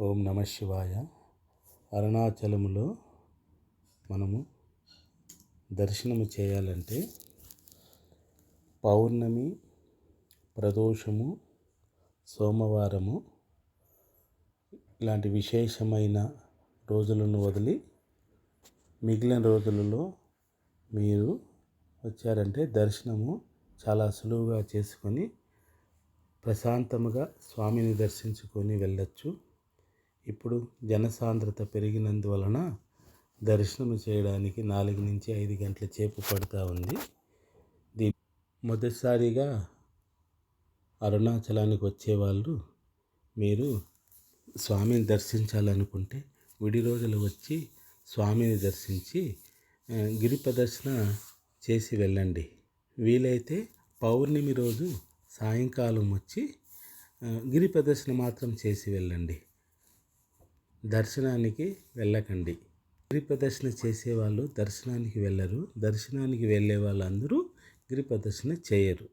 ఓం నమ శివాయ. అరుణాచలములో మనము దర్శనము చేయాలంటే పౌర్ణమి ప్రదోషము సోమవారము ఇలాంటి విశేషమైన రోజులను వదిలి మిగిలిన రోజులలో మీరు వచ్చారంటే దర్శనము చాలా సులువుగా చేసుకొని ప్రశాంతముగా స్వామిని దర్శించుకొని వెళ్ళచ్చు. ఇప్పుడు జనసాంద్రత పెరిగినందువలన దర్శనం చేయడానికి నాలుగు నుంచి ఐదు గంటల చేపు పడుతూ ఉంది. దీ మొదటిసారిగా అరుణాచలానికి వచ్చేవాళ్ళు మీరు స్వామిని దర్శించాలనుకుంటే విడి రోజులు వచ్చి స్వామిని దర్శించి గిరి ప్రదర్శన చేసి వెళ్ళండి. వీలైతే పౌర్ణమి రోజు సాయంకాలం వచ్చి గిరి ప్రదర్శన మాత్రం చేసి వెళ్ళండి. దర్శనానికి వెళ్ళకండి. గిరి ప్రదర్శన చేసేవాళ్ళు దర్శనానికి వెళ్ళరు. దర్శనానికి వెళ్ళే వాళ్ళందరూ గిరి ప్రదర్శన చేయరు.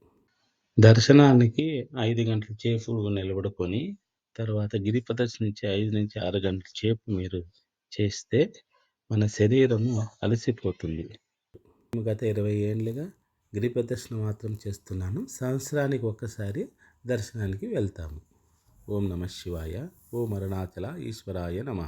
దర్శనానికి ఐదు గంటల చేపు నిలబడుకొని తర్వాత గిరి ప్రదర్శన నుంచి ఐదు నుంచి ఆరు గంటల చేపు మీరు చేస్తే మన శరీరము అలసిపోతుంది. గత ఇరవై ఏళ్ళుగా గిరి ప్రదర్శన మాత్రం చేస్తున్నాను. సంవత్సరానికి ఒక్కసారి దర్శనానికి వెళ్తాము. ఓం నమ శివాయ ఓం అరుణాచల ఈశ్వరాయ నమ